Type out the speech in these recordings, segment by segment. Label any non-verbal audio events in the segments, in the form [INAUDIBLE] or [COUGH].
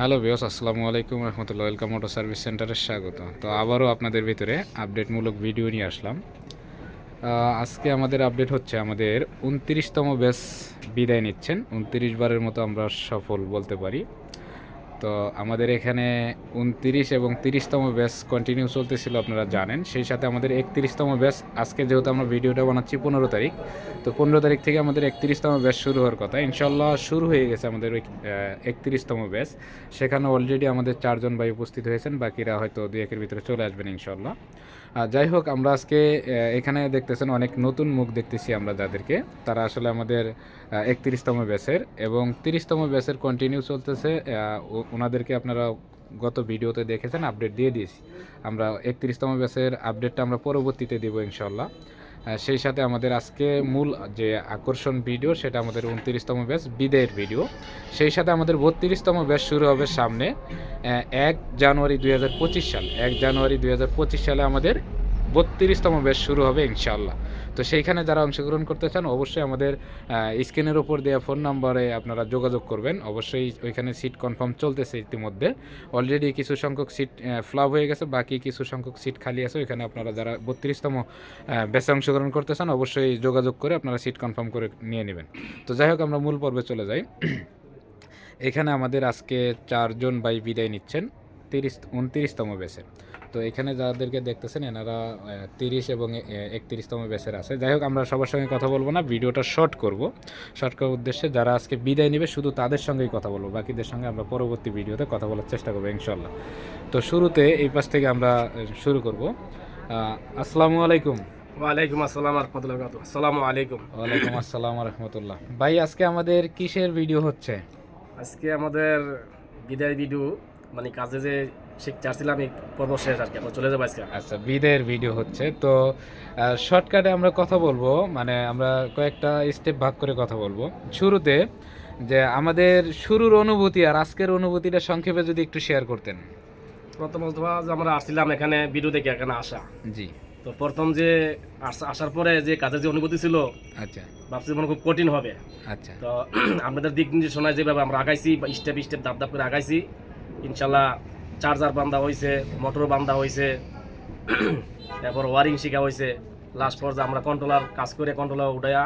Hello বিয়স আসসালামু আলাইকুম রহমতুল্লাহ। ওয়েলকাম মোটর সার্ভিস সেন্টারে স্বাগত। তো আবারও আপনাদের ভিতরে আপডেটমূলক ভিডিও নিয়ে আসলাম। আজকে আমাদের আপডেট হচ্ছে আমাদের উনত্রিশতম ব্যাস বিদায় নিচ্ছেন। উনত্রিশ বারের মতো আমরা সফল বলতে পারি। তো আমাদের এখানে উনত্রিশ এবং তিরিশতম ব্যাচ কন্টিনিউ চলতেছিল, আপনারা জানেন। সেই সাথে আমাদের একত্রিশতম ব্যাচ, আজকে যেহেতু আমরা ভিডিওটা বানাচ্ছি পনেরো তারিখ, তো পনেরো তারিখ থেকে আমাদের একত্রিশতম ব্যাচ শুরু হওয়ার কথা। ইনশাল্লাহ শুরু হয়ে গেছে আমাদের একত্রিশতম ব্যাচ। সেখানে অলরেডি আমাদের চারজন ভাই উপস্থিত হয়েছেন, বাকিরা হয়তো দু একের ভিতরে চলে আসবেন ইনশাল্লাহ। যাই হোক আমরা আজকে এখানে দেখতেছেন অনেক নতুন মুখ দেখতেছি আমরা যাদেরকে। তারা আসলে আমাদের একত্রিশতম ব্যাচের এবং তিরিশতম ব্যাচের কন্টিনিউ চলতেছে। ওনাদেরকে আপনারা গত ভিডিওতে দেখেছেন আপডেট দিয়ে দিয়েছি। আমরা একত্রিশতম ব্যাচের আপডেটটা আমরা পরবর্তীতে দেবো ইনশাল্লাহ সেই সাথে আমাদের আজকে মূল যে আকর্ষণ ভিডিও, সেটা আমাদের উনত্রিশতম ব্যাচ, বিদায়ের ভিডিও। সেই সাথে আমাদের বত্রিশতম ব্যাচ শুরু হবে সামনে এক জানুয়ারি দুই সাল। এক জানুয়ারি দুই হাজার পঁচিশ সালে আমাদের বত্রিশতম ব্যাচ শুরু হবে ইনশাল্লাহ তো সেইখানে যারা অংশগ্রহণ করতে চান, অবশ্যই আমাদের স্ক্রিনের উপর দেওয়া ফোন নাম্বারে আপনারা যোগাযোগ করবেন। অবশ্যই ওইখানে সিট কনফার্ম চলতেছে ইতিমধ্যে। অলরেডি কিছু সংখ্যক সিট ফ্লাপ হয়ে গেছে, বাকি কিছু সংখ্যক সিট খালি আছে। ওইখানে আপনারা যারা বত্রিশতম ব্যাচে অংশগ্রহণ করতে চান, অবশ্যই যোগাযোগ করে আপনারা সিট কনফার্ম করে নিয়ে নেবেন। তো যাই হোক, আমরা মূল পর্বে চলে যাই। এখানে আমাদের আজকে চারজন ভাই বিদায় নিচ্ছেন। তিরিশ উনত্রিশতম ব্যাচে তো এখানে যাদেরকে দেখতেছেন এনারা তিরিশ এবং একত্রিশতম ব্যাচের আছে। যাই হোক আমরা সবার সঙ্গে কথা বলব না ভিডিওটা শর্ট করব। শর্ট করার উদ্দেশ্যে যারা আজকে বিদায় নেবে শুধু তাদের সঙ্গেই কথা বলব বাকিদের সঙ্গে আমরা পরবর্তী ভিডিওতে কথা বলার চেষ্টা করব ইনশাল্লাহ তো শুরুতে এই পাশ থেকে আমরা শুরু করব। আসসালামু আলাইকুম। ওয়ালাইকুম আসসালাম রহমতুল্লাহ আসসালামু আলাইকুম। ওয়ালাইকুম আসসালাম রহমতুল্লাহ ভাই আজকে আমাদের কিসের ভিডিও হচ্ছে? আজকে আমাদের বিদায় ভিডিও মানে কাজে যে শিখতে আসছিলাম এই পর্ব শেষ আর কি। আমরা চলে যাব আজকে। আচ্ছা বিদের ভিডিও হচ্ছে। তো শর্টকাটে আমরা কথা বলব মানে আমরা কয়েকটা স্টেপ ভাগ করে কথা বলব। শুরুতে যে আমাদের শুরুর অনুভূতি আর আজকের অনুভূতিটা সংক্ষেপে যদি একটু শেয়ার করতেন। প্রথমত যে আমরা আসছিলাম এখানে ভিডিও দেখে এখানে আসা। জি। তো প্রথম যে আসার পরে যে কাজের যে অনুভূতি ছিল আচ্ছা। ভাবছি মনে খুব কঠিন হবে। আচ্ছা। তো [CLEARS THROAT] আপনাদের দিক নির্দেশনায় যেভাবে আমরা আগাইছি বা স্টেপ স্টেপ ধাপ ধাপ করে আগাইছি ইনশাল্লাহ চার্জার বান্ধা হয়েছে মোটর বান্ধা হয়েছে [CLEARS THROAT] তারপর ওয়ারিং শিখা হয়েছে লাস্ট পর্যায়ে আমরা কন্ট্রোলার কাজ করে কন্ট্রোলার উঠাইয়া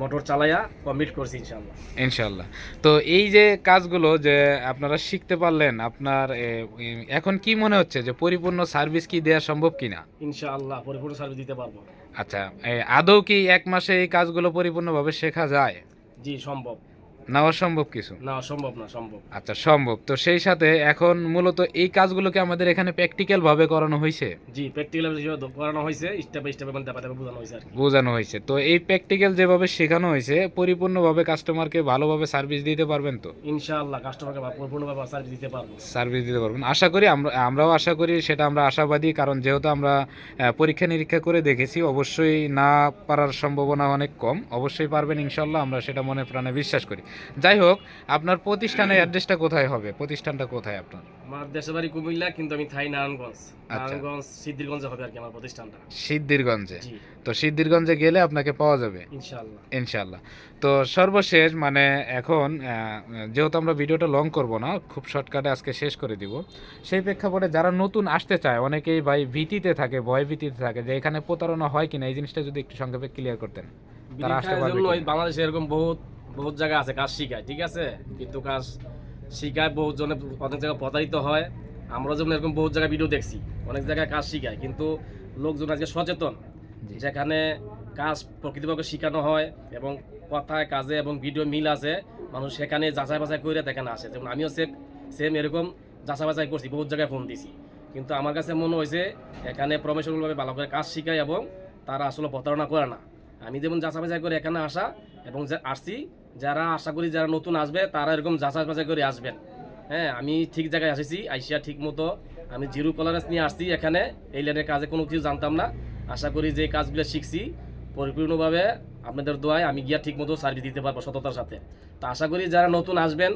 মোটর চালাইয়া কমপ্লিট করছি ইনশাল্লাহ। ইনশাল্লাহ। তো এই যে কাজগুলো যে আপনারা শিখতে পারলেন আপনার এখন কি মনে হচ্ছে যে পরিপূর্ণ সার্ভিস কি দেওয়া সম্ভব কিনা? ইনশাআল্লাহ পরিপূর্ণ সার্ভিস দিতে পারব। আচ্ছা আদৌ কি এক মাসে এই কাজগুলো পরিপূর্ণভাবে শেখা যায়? জি সম্ভব। নেওয়া সম্ভব কিছু? না সম্ভব না সম্ভব। আচ্ছা সম্ভব। তো সেই সাথে এখন মূলত এই কাজগুলোকে আমাদের এখানে প্র্যাকটিক্যাল ভাবে করানো হয়েছে? জি প্র্যাকটিক্যাল করানো হয়েছে স্টেপ স্টেপ মানে ধাপে ধাপে বোঝানো হয়েছে বোঝানো হয়েছে। তো এই প্র্যাকটিক্যাল যেভাবে শেখানো হয়েছে পরিপূর্ণভাবে কাস্টমারকে ভালোভাবে সার্ভিস দিতে পারবেন তো? ইনশাআল্লাহ কাস্টমারকে পরিপূর্ণভাবে সার্ভিস দিতে পারব। সার্ভিস দিতে পারবেন। আশা করি আমরা আমরাও আশা করি সেটা আমরা আশাবাদী কারণ যেহেতু আমরা পরীক্ষা নিরীক্ষা করে দেখেছি অবশ্যই না পারার সম্ভাবনা অনেক কম। অবশ্যই পারবেন ইনশাল্লাহ আমরা সেটা মনে প্রাণে বিশ্বাস করি। যাই হোক আপনার প্রতিষ্ঠানের অ্যাড্রেসটা কোথায় হবে? প্রতিষ্ঠানটা কোথায় আপনার? আমার দেশের বাড়ি কুমিল্লা কিন্তু আমি থাই নারায়ণগঞ্জ। আচ্ছা। নারায়ণগঞ্জ সিদ্ধিরগঞ্জে হবে আর কি আমার প্রতিষ্ঠানটা। সিদ্ধিরগঞ্জে? তো সিদ্ধিরগঞ্জে গেলে আপনাকে পাওয়া যাবে? ইনশাআল্লাহ। ইনশাল্লাহ তো সর্বশেষ মানে এখন যেহেতু আমরা ভিডিওটা লং করব না খুব শর্টকাটে আজকে শেষ করে দিব। সেই প্রেক্ষাপটে যারা নতুন আসতে চায় অনেকেই ভাই ভীতিতে থাকে ভয় ভীতিতে থাকে যে এখানে প্রতারণা হয় কিনা এই জিনিসটা যদি একটু সংক্ষেপে ক্লিয়ার করতেন। তারা আসতে পারবে বাংলাদেশে এরকম বহুত বহুত জায়গা আছে কাজ শিখায় ঠিক আছে? কিন্তু কাজ শিখায় বহুত জনে অনেক জায়গায় প্রতারিত হয়। আমরা যেমন এরকম বহুত জায়গায় ভিডিও দেখছি অনেক জায়গায় কাজ শিখায় কিন্তু লোকজন আজকে সচেতন যেখানে কাজ প্রকৃতভাবে শেখানো হয় এবং কথায় কাজে এবং ভিডিও মিল আছে মানুষ সেখানে যাচাই বাছাই করে দেখেন আসে। যেমন আমিও সেম সেম এরকম যাচাই বাছাই করছি বহুত জায়গায় ফোন দিছি। কিন্তু আমার কাছে মনে হয়েছে এখানে প্রফেশনালভাবে ভালো করে কাজ শিখায় এবং তারা আসলে প্রতারণা করে না। আমি যেমন যাচাই বাছাই করে এখানে আসা এবং যে আসছি যারা আশা করি যারা নতুন আসবে, তারা এরকম যাচাই বাছাই করে আসবেন। হ্যাঁ আমি ঠিক জায়গায় এসেছি আইসিয়া ঠিক মতো। আমি জিরো টলারেন্স নিয়ে আসছি এখানে, এই লাইনের কাজে কোনো কিছু জানতাম না। আশা করি যে কাজগুলো শিখছি। পরিপূর্ণভাবে আপনাদের দোয়ায় আমি গিয়া ঠিক মতো সার্ভিস দিতে পারব সততার সাথে। তো আশা করি যারা নতুন আসবেন,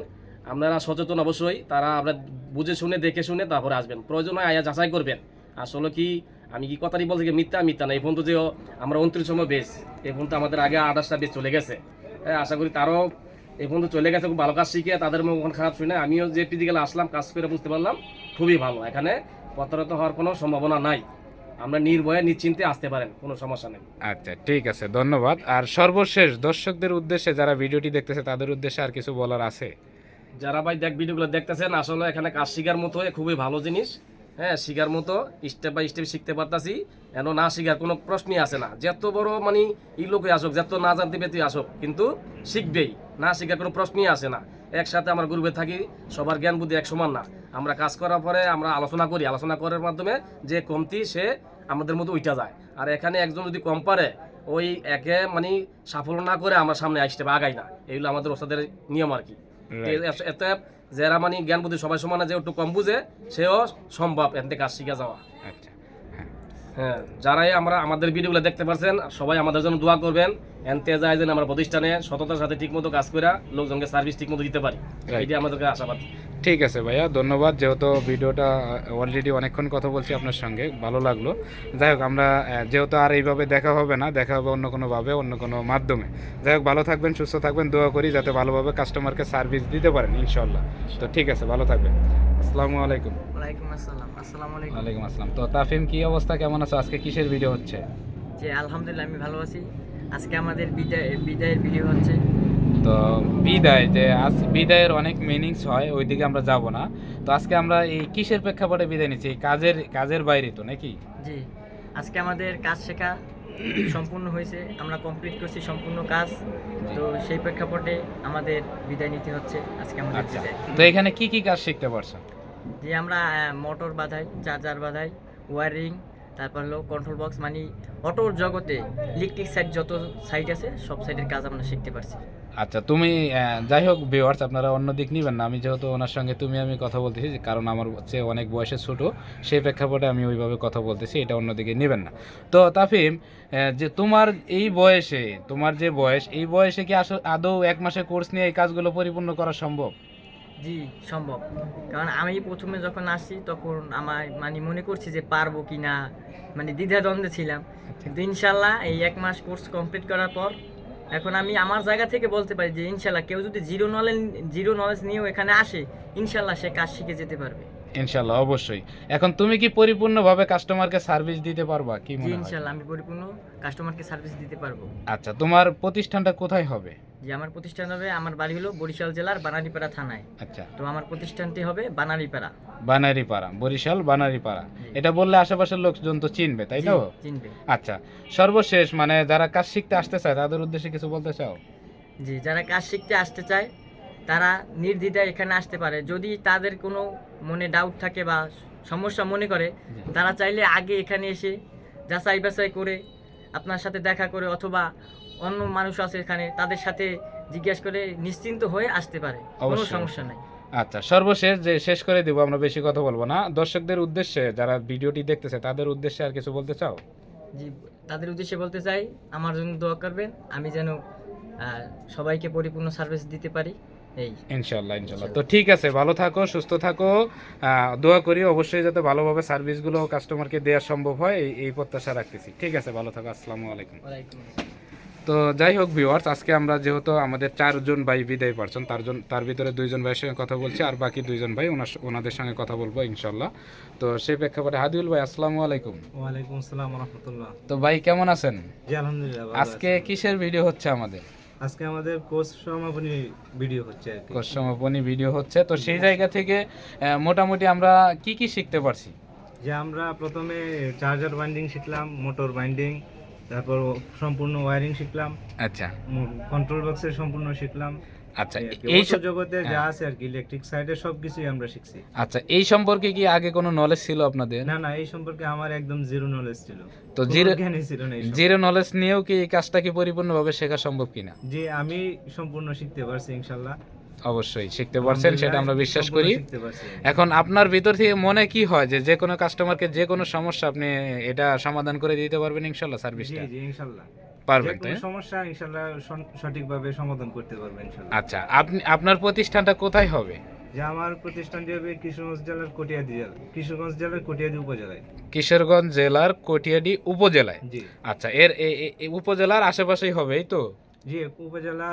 আপনারা সচেতন অবশ্যই। তারা আপনার বুঝে শুনে, দেখে শুনে তারপরে আসবেন। প্রয়োজন হয় আয়া যাচাই করবেন। আসলে কি, আমি কি কথাটি বলছি মিথ্যা মিথ্যা না। এই পর্যন্ত যে আমরা উনত্রিশ সময় বেশ, এই পর্যন্ত আমাদের আগে আঠাশটা বেশ চলে গেছে। আশা করি তারও এই পর্যন্ত চলে গেছে খুব ভালো কাজ শিখে তাদের মন খারাপ শুনে। আমিও যে ফিজিক্যাল আসলাম কাজ করে বুঝতে পারলাম খুবই ভালো। এখানে প্রতারিত হওয়ার কোনো সম্ভাবনা নাই। আমরা নির্ভয়ে নিশ্চিন্তে আসতে পারেন কোনো সমস্যা নেই। আচ্ছা ঠিক আছে ধন্যবাদ। আর সর্বশেষ দর্শকদের উদ্দেশ্যে যারা ভিডিওটি দেখতেছে তাদের উদ্দেশ্যে আর কিছু বলার আছে? যারা ভাই দেখ ভিডিওগুলো দেখতেছেন আসলে এখানে কাজ শিকার মতো খুবই ভালো জিনিস। হ্যাঁ শিখার মতো স্টেপ বাই স্টেপ শিখতে পারতাছি। এন না শিখার কোনো প্রশ্নই আসে না। যত বড় মানে ই লোকে আসুক, যত না জানতে পেতে আসুক, কিন্তু শিখবেই। না শিখার কোনো প্রশ্নই আসে না। একসাথে আমরা গ্রুপে থাকি, সবার জ্ঞান বুদ্ধি এক সমান না। আমরা কাজ করার পরে আমরা আলোচনা করি। আলোচনা করার মাধ্যমে যে কমতি, সে আমাদের মতো উঠা যায়। আর এখানে একজন যদি কম পারে, ওই একে মানে সাফল্য না করে আমরা সামনে আসতে আগাই না। এগুলো আমাদের ওস্তাদের নিয়ম আর কি। এত যারা মানে জ্ঞান বুদ্ধি সবাই সমানে যে একটু কম বুঝে সেও সম্ভব এতে কাজ শিখে যাওয়া। আচ্ছা হ্যাঁ। যারাই আমরা আমাদের ভিডিওগুলো দেখতে পারছেন সবাই আমাদের জন্য দোয়া করবেন। এনতে যায় যেন আমরা প্রতিষ্ঠানে সততার সাথে ঠিকমতো কাজ করে লোকজনকে সার্ভিস ঠিকমতো দিতে পারি. এটাই আমাদেরকে আশাবাদ। ঠিক আছে ভাইয়া ধন্যবাদ। যেহেতু ভিডিওটা অলরেডি অনেকক্ষণ কথা বলছি আপনার সঙ্গে ভালো লাগল। যাই হোক আমরা যেহেতু আর এইভাবে দেখা হবে না দেখা হবে অন্য কোনোভাবে অন্য কোনো মাধ্যমে। যাই হোক ভালো থাকবেন সুস্থ থাকবেন দোয়া করি যাতে ভালোভাবে কাস্টমারকে সার্ভিস দিতে পারেন ইনশাল্লাহ তো ঠিক আছে ভালো থাকবেন। আসসালামু আলাইকুম। ওয়ালাইকুম আসসালাম আসসালামু আলাইকুম। ওয়ালাইকুম আসসালাম। তো তাফিম কি অবস্থা? কেমন আছো? আজকে কিসের ভিডিও হচ্ছে? জি আলহামদুলিল্লাহ আমি ভালো আছি। আজকে আমাদের বিদায় বিদায়ের ভিডিও হচ্ছে। তো বিদায় যে আজ বিদায়ের অনেক মিনিংস হয় ওইদিকে আমরা যাব না। তো আজকে আমরা এই কিসের প্রেক্ষাপটে বিদায় নিচ্ছি? কাজের কাজের বাইরে তো নাকি? জি। আজকে আমাদের কাজ শেখা সম্পূর্ণ হয়েছে। আমরা কমপ্লিট করছি সম্পূর্ণ কাজ। তো সেই প্রেক্ষাপটে আমাদের বিদায় নিতে হচ্ছে। আজকে আমাদের আচ্ছা। তো এখানে কি কি কাজ শিখতে পারছ? যে আমরা মোটর বাঁধাই চার্জার বাঁধাই ওয়ারিং তারপর হলো কন্ট্রোল বক্স মানে অটোর জগতে ইলেকট্রিক সাইড যত সাইড আছে, সব সাইডের কাজ আমরা শিখতে পারছি। আচ্ছা তুমি যাই হোক ভিউয়ার্স আপনারা অন্য দিক নিবেন না। আমি যেহেতু ওনার সঙ্গে তুমি, আমি কথা বলতেছি, কারণ আমার হচ্ছে অনেক বয়সে ছোট, সেই প্রেক্ষাপটে আমি ওইভাবে কথা বলতেছি, এটা অন্যদিকে নেবেন না। তো তাফিম যে তোমার এই বয়সে, তোমার যে বয়স, এই বয়সে কি আসলে আদৌ এক মাসের কোর্স নিয়ে এই কাজগুলো পরিপূর্ণ করা সম্ভব? জি সম্ভব। কারণ আমি প্রথমে যখন আসি তখন আমার মানে মনে করছি যে পারব কি না মানে দ্বিধাদ্বন্দ্বে ছিলাম। কিন্তু ইনশাল্লাহ এই এক মাস কোর্স কমপ্লিট করার পর এখন আমি আমার জায়গা থেকে বলতে পারি যে ইনশাল্লাহ কেউ যদি জিরো নলেজ জিরো নলেজ নিয়েও এখানে আসে ইনশাল্লাহ সে কাজ শিখে যেতে পারবে। ইনশাল্লাহ অবশ্যই। এখন তুমি কি পরিপূর্ণভাবে কাস্টমারকে সার্ভিস দিতে পারবা? কি মনে হয়? ইনশাল্লাহ আমি পরিপূর্ণ কাস্টমারকে সার্ভিস দিতে পারব। আচ্ছা তোমার প্রতিষ্ঠানটা কোথায় হবে? যে আমার প্রতিষ্ঠান হবে আমার বাড়ি হলো বরিশাল জেলার বানারীপাড়া থানায়। আচ্ছা। তো আমার প্রতিষ্ঠানটি হবে বানারীপাড়া বানারীপাড়া বরিশাল বানারীপাড়া এটা বললে আশেপাশের লোকজন তো চিনবে তাই তো? চিনবে। আচ্ছা সর্বশেষ মানে যারা কাজ শিখতে আসতে চায় তাদের উদ্দেশ্যে কিছু বলতে চাও? জি যারা কাজ শিখতে আসতে চায় তারা নির্দ্বিধায় এখানে আসতে পারে। যদি তাদের কোনো মনে ডাউট থাকে বা সমস্যা মনে করে তারা চাইলে আগে এখানে এসে যাচাই বাছাই করে আপনার সাথে দেখা করে অথবা অন্য মানুষ আছে এখানে তাদের সাথে জিজ্ঞেস করে নিশ্চিন্ত হয়ে আসতে পারে। কোনো সমস্যা নাই। আচ্ছা সর্বশেষ যে শেষ করে দেবো আমরা বেশি কথা বলব না। দর্শকদের উদ্দেশ্যে যারা ভিডিওটি দেখতেছে তাদের উদ্দেশ্যে আর কিছু বলতে চাও? জি তাদের উদ্দেশ্যে বলতে চাই আমার জন্য দোয়া করবেন। আমি যেন সবাইকে পরিপূর্ণ সার্ভিস দিতে পারি। ইনশাল্লাহ ইনশাল্লাহ তো ঠিক আছে ভালো থাকো সুস্থ থাকো। দোয়া করি অবশ্যই যাতে ভালোভাবে সার্ভিসগুলো কাস্টমারকে দেওয়া সম্ভব হয় এই- প্রত্যাশা রাখতেছি। ঠিক আছে ভালো থাকো আসসালামু আলাইকুম। তো যাই হোক ভিউয়ার্স আজকে আমরা যেহেতু আমাদের চারজন ভাই বিদায় পারছেন তার জন তার ভিতরে দুইজন ভাইয়ের সঙ্গে কথা বলছি আর বাকি দুইজন ভাই ওনার ওনাদের সঙ্গে কথা বলব ইনশাল্লাহ তো সেই প্রেক্ষাপটে হাদিউল ভাই আসসালামু আলাইকুম। ওয়ালাইকুম আসসালাম রহমতুল্লাহ। তো ভাই কেমন আছেন? জি আলহামদুলিল্লাহ আজকে কিসের ভিডিও হচ্ছে আমাদের? আজকে আমাদের কোর্স সমাপনী ভিডিও হচ্ছে আর কি। কোর্স সমাপনী ভিডিও হচ্ছে। তো সেই জায়গা থেকে মোটামুটি আমরা কি কি শিখতে পারছি? যে আমরা প্রথমে চার্জার বাইন্ডিং শিখলাম মোটর বাইন্ডিং তারপর সম্পূর্ণ ওয়্যারিং শিখলাম আচ্ছা। কন্ট্রোল বক্সের সম্পূর্ণ শিখলাম। আচ্ছা এই জগতে যা হ্যাঁ। আছে আর কি ইলেকট্রিক সাইডে সবকিছুই আমরা শিখছি। আচ্ছা এই সম্পর্কে কি আগে কোনো নলেজ ছিল আপনাদের? না না এই সম্পর্কে আমার একদম জিরো নলেজ ছিল। তো জিরো জ্ঞানই ছিল না জিরো নলেজ নিয়েও কি এই কাজটা কি পরিপূর্ণভাবে শেখা সম্ভব কিনা? যে আমি সম্পূর্ণ শিখতে পারছি ইনশাল্লাহ। অবশ্যই শিখতে পারছেন সেটা আমরা বিশ্বাস করি। এখন আপনার ভিতর থেকে মনে কি হয় যে যে কোনো কাস্টমারকে যে কোনো সমস্যা আপনি এটা সমাধান করে দিতে পারবেন ইনশাল্লাহ জি সার্ভিসটা জি ইনশাল্লাহ। পারবেন তাই সমস্যা ইনশাল্লাহ সন- সঠিকভাবে সমাধান করতে পারবেন ইনশাল্লাহ আচ্ছা আপনি আপনার প্রতিষ্ঠানটা কোথায় হবে? যে আমার প্রতিষ্ঠানটি হবে কিশোরগঞ্জ জেলার কটিয়াদি জেলা কিশোরগঞ্জ জেলার কটিয়াদি উপজেলায়। কিশোরগঞ্জ জেলার কটিয়াডি উপজেলায়? জি। আচ্ছা এর এ- এ- এ উপজেলার আশেপাশেই হবে এই তো? জি উপজেলা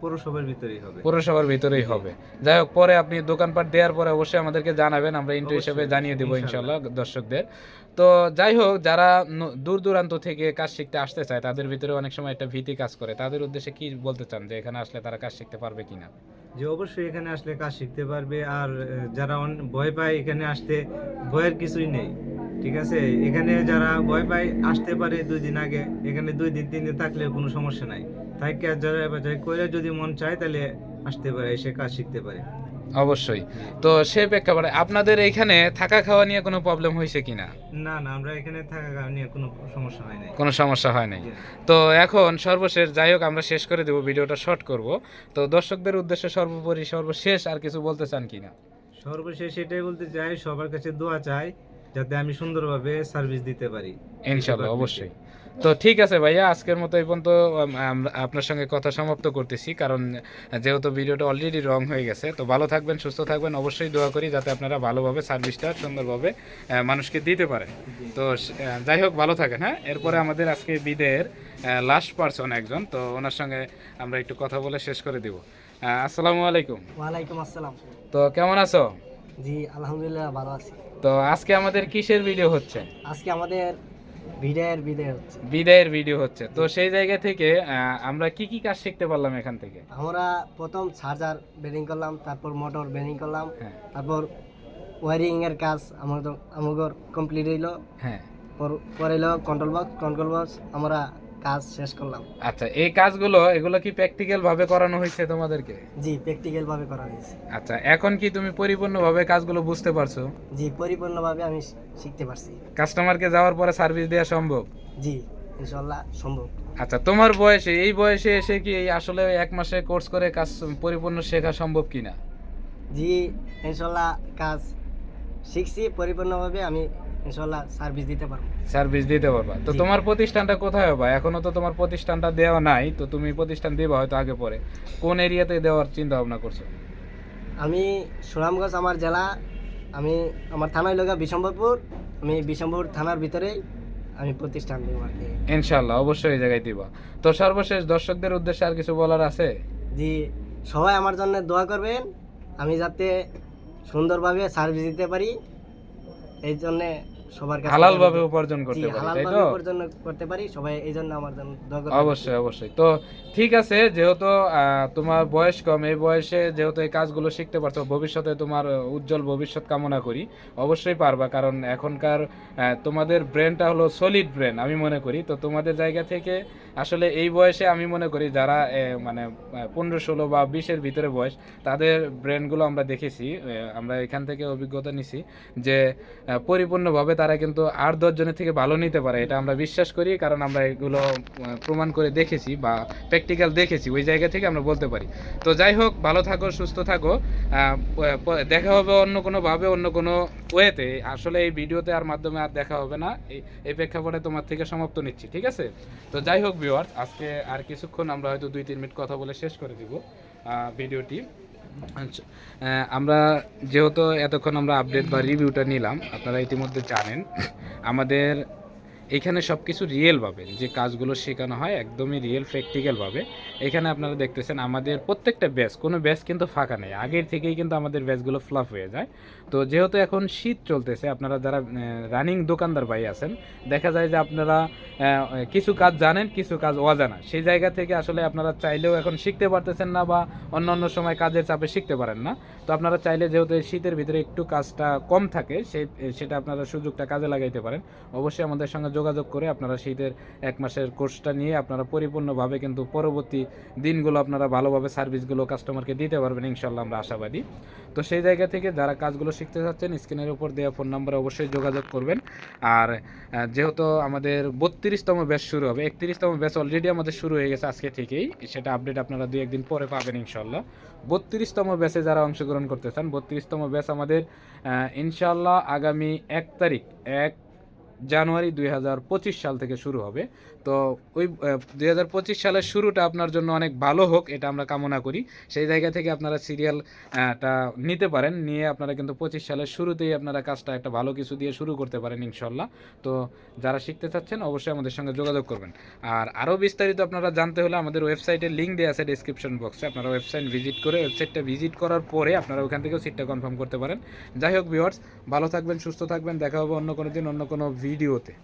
পৌরসভার ভিতরেই হবে। পৌরসভার ভিতরেই হবে। যাই হোক পরে আপনি দোকানপাট দেওয়ার পরে অবশ্যই আমাদেরকে জানাবেন আমরা ইন্টু হিসেবে জানিয়ে দেবো ইনশাল্লাহ। ইনশাল্লাহ দর্শকদের। তো যাই হোক যারা দূর দূরান্ত থেকে কাজ শিখতে আসতে চায় তাদের ভিতরে অনেক সময় একটা ভীতি কাজ করে। তাদের উদ্দেশ্যে কি বলতে চান যে এখানে আসলে তারা কাজ শিখতে পারবে কিনা? যে অবশ্যই এখানে আসলে কাজ শিখতে পারবে আর যারা ভয় পায় এখানে আসতে, ভয়ের কিছুই নেই, ঠিক আছে? এখানে যারা ভয় পায় আসতে পারে দুই দিন আগে, এখানে দুই দিন, তিন দিন থাকলে কোনো সমস্যা নাই। তাই যারা কইরা যদি মন চায় তাহলে আসতে পারে, এসে কাজ শিখতে পারে। অবশ্যই। তো সেই প্রেক্ষাপটে আপনাদের এইখানে থাকা খাওয়া নিয়ে কোনো প্রবলেম হয়েছে কিনা? না না আমরা এখানে থাকা খাওয়া নিয়ে কোনো সমস্যা হয় নাই। কোনো সমস্যা হয় নাই। তো এখন সর্বশেষ যাই হোক আমরা শেষ করে দেবো ভিডিওটা শর্ট করব। তো দর্শকদের উদ্দেশ্যে সর্বোপরি সর্বশেষ আর কিছু বলতে চান কিনা? সর্বশেষ এটাই বলতে চাই সবার কাছে দোয়া চাই যাতে আমি সুন্দরভাবে সার্ভিস দিতে পারি। ইনশাল্লাহ অবশ্যই। তো ঠিক আছে ভাইয়া আজকের মতো এই পর্যন্ত আপনার সঙ্গে কথা সমাপ্ত করতেছি কারণ যেহেতু ভিডিওটা অলরেডি রং হয়ে গেছে তো ভালো থাকবেন সুস্থ থাকবেন অবশ্যই দোয়া করি যাতে আপনারা ভালোভাবে সার্ভিসটা সুন্দরভাবে মানুষকে দিতে পারেন। তো যাই হোক ভালো থাকেন হ্যাঁ? এরপরে আমাদের আজকে বিদের লাস্ট পার্সন একজন তো ওনার সঙ্গে আমরা একটু কথা বলে শেষ করে দিব। আসসালামু আলাইকুম। ওয়ালাইকুম আসসালাম। তো কেমন আছো? জি আলহামদুলিল্লাহ ভালো আছি। তো আজকে আমাদের কিসের ভিডিও হচ্ছে? আজকে আমাদের ভিডিওর বিদায় হচ্ছে। বিদায়ের ভিডিও হচ্ছে। তো সেই জায়গা থেকে আমরা কি কি কাজ শিখতে পারলাম এখান থেকে? আমরা প্রথম চার্জার বেরিং করলাম তারপর মোটর বেরিং করলাম হ্যাঁ। তারপর ওয়ারিং এর কাজ আমাদের আমাদের কমপ্লিট হইল। হ্যাঁ। পর- পরে হলো কন্ট্রোল বক্স কন্ট্রোল বক্স আমরা কাজ শেষ করলাম। আচ্ছা এই কাজগুলো এগুলো কি প্র্যাকটিক্যাল ভাবে করানো হয়েছে তোমাদেরকে? জি প্র্যাকটিক্যাল ভাবে করা হয়েছে। আচ্ছা এখন কি তুমি পরিপূর্ণভাবে কাজগুলো বুঝতে পারছ? জি পরিপূর্ণভাবে আমি শিখতে পারছি। কাস্টমারকে যাওয়ার পরে সার্ভিস দেওয়া সম্ভব? জি ইনশাল্লাহ সম্ভব। আচ্ছা তোমার বয়সে এই বয়সে এসে কি এই আসলে এক মাসে কোর্স করে কাজ পরিপূর্ণ শেখা সম্ভব কিনা? জি ইনশাল্লাহ কাজ শিখছি পরিপূর্ণভাবে আমি সার্ভিস দিতে পারব। সার্ভিস দিতে পারবা। তো তোমার প্রতিষ্ঠানটা কোথায় হবে? এখনও তো তোমার প্রতিষ্ঠানটা দেওয়া নাই তো তুমি প্রতিষ্ঠান দিবা হয়তো আগে পরে। কোন এরিয়াতে দেওয়ার চিন্তা ভাবনা করছ? আমি সুনামগঞ্জ আমার জেলা আমি আমার থানা লগা বিশম্বরপুর আমি বিশম্বর থানার ভিতরেই আমি প্রতিষ্ঠান দেবো আর কি। ইনশাল্লাহ অবশ্যই এই জায়গায় দিবা। তো সর্বশেষ দর্শকদের উদ্দেশ্যে আর কিছু বলার আছে? জি সবাই আমার জন্য দোয়া করবেন আমি যাতে সুন্দরভাবে সার্ভিস দিতে পারি এই জন্য সবার কাছে হালাল ভাবে উপার্জন করতে পারি তাই তো? উপার্জন করতে পারি সবাই আমার জন্য অবশ্যই অবশ্যই। তো ঠিক আছে যেহেতু তোমার বয়স কম এই বয়সে যেহেতু এই কাজগুলো শিখতে পারছ ভবিষ্যতে তোমার উজ্জ্বল ভবিষ্যৎ কামনা করি। অবশ্যই পারবা কারণ এখনকার তোমাদের ব্রেনটা হলো সলিড ব্রেন আমি মনে করি। তো তোমাদের জায়গা থেকে আসলে এই বয়সে আমি মনে করি যারা মানে পনেরো ষোলো বা বিশের ভিতরে বয়স তাদের ব্রেনগুলো আমরা দেখেছি আমরা এখান থেকে অভিজ্ঞতা নিছি যে পরিপূর্ণভাবে তারা কিন্তু আট দশ জনের থেকে ভালো নিতে পারে, এটা আমরা বিশ্বাস করি, কারণ আমরা এগুলো প্রমাণ করে দেখেছি বা প্র্যাকটিক্যাল দেখেছি, ওই জায়গা থেকে আমরা বলতে পারি। তো যাই হোক, ভালো থাকো, সুস্থ থাকো দেখা হবে অন্য কোনো ভাবে, অন্য কোনো ওয়েতে। আসলে এই ভিডিওতে আর মাধ্যমে আর দেখা হবে না, এই প্রেক্ষাপটে তোমার থেকে সমাপ্ত নিচ্ছি, ঠিক আছে? তো যাই হোক ভিউয়ার্স আজকে আর কিছুক্ষণ আমরা হয়তো দুই তিন মিনিট কথা বলে শেষ করে দিব ভিডিওটি। আচ্ছা, আমরা যেহেতু এতক্ষণ আমরা আপডেট বা রিভিউটা নিলাম আপনারা ইতিমধ্যে জানেন আমাদের এখানে সব কিছু রিয়েল পাবেন যে কাজগুলো শেখানো হয় একদমই রিয়েল প্র্যাকটিক্যালভাবে এখানে আপনারা দেখতেছেন আমাদের প্রত্যেকটা ব্যাচ কোনো ব্যাচ কিন্তু ফাঁকা নেই। আগের থেকেই কিন্তু আমাদের ব্যাচগুলো ফ্লাপ হয়ে যায়। তো যেহেতু এখন শীত চলতেছে, আপনারা যারা রানিং দোকানদার ভাই আছেন, দেখা যায় যে আপনারা কিছু কাজ জানেন, কিছু কাজ অজানা। সেই জায়গা থেকে আসলে আপনারা চাইলেও এখন শিখতে পারতেছেন না বা অন্য অন্য সময় কাজের চাপে শিখতে পারেন না। তো আপনারা চাইলে যেহেতু শীতের ভিতরে একটু কাজটা কম থাকে, সেই, সেটা আপনারা সুযোগটা কাজে লাগাইতে পারেন। অবশ্যই আমাদের সঙ্গে যোগাযোগ করে আপনারা শীতের এক মাসের কোর্সটা নিয়ে আপনারা পরিপূর্ণভাবে কিন্তু পরবর্তী দিনগুলো আপনারা ভালোভাবে সার্ভিসগুলো কাস্টমারকে দিতে পারবেন ইনশাল্লাহ আমরা আশাবাদী। তো সেই জায়গা থেকে যারা কাজগুলো শিখতে চাচ্ছেন স্ক্রিনের উপর দেওয়া ফোন নাম্বারে অবশ্যই যোগাযোগ করবেন। আর যেহেতু আমাদের বত্রিশতম ব্যাচ শুরু হবে, একত্রিশতম ব্যাচ অলরেডি আমাদের শুরু হয়ে গেছে আজকে থেকেই, সেটা আপডেট আপনারা দুই একদিন পরে পাবেন ইনশাল্লাহ বত্রিশতম ব্যাচে যারা অংশগ্রহণ করতে চান, বত্রিশতম ব্যাচ আমাদের ইনশাল্লাহ আগামী এক তারিখ, এক জানুয়ারি দুই হাজার পঁচিশ সাল থেকে শুরু হবে। তো ওই দুই হাজার পঁচিশ সালের শুরুটা আপনার জন্য অনেক ভালো হোক, এটা আমরা কামনা করি। সেই জায়গা থেকে আপনারা সিরিয়ালটা নিতে পারেন। নিয়ে আপনারা কিন্তু পঁচিশ সালের শুরুতেই আপনারা কাজটা একটা ভালো কিছু দিয়ে শুরু করতে পারেন ইনশাল্লাহ। তো যারা শিখতে চাচ্ছেন অবশ্যই আমাদের সঙ্গে যোগাযোগ করবেন। আর আরও বিস্তারিত আপনারা জানতে হলে আমাদের ওয়েবসাইটের লিঙ্ক দেওয়া আছে ডিসক্রিপশন বক্সে আপনারা ওয়েবসাইট ভিজিট করে ওয়েবসাইটটা ভিজিট করার পরে আপনারা ওখান থেকেও সিটটা কনফার্ম করতে পারেন। যাই হোক ভিউয়ার্স ভালো থাকবেন, সুস্থ থাকবেন। দেখা হবে অন্য কোনো দিন অন্য কোনো ভিডিওতে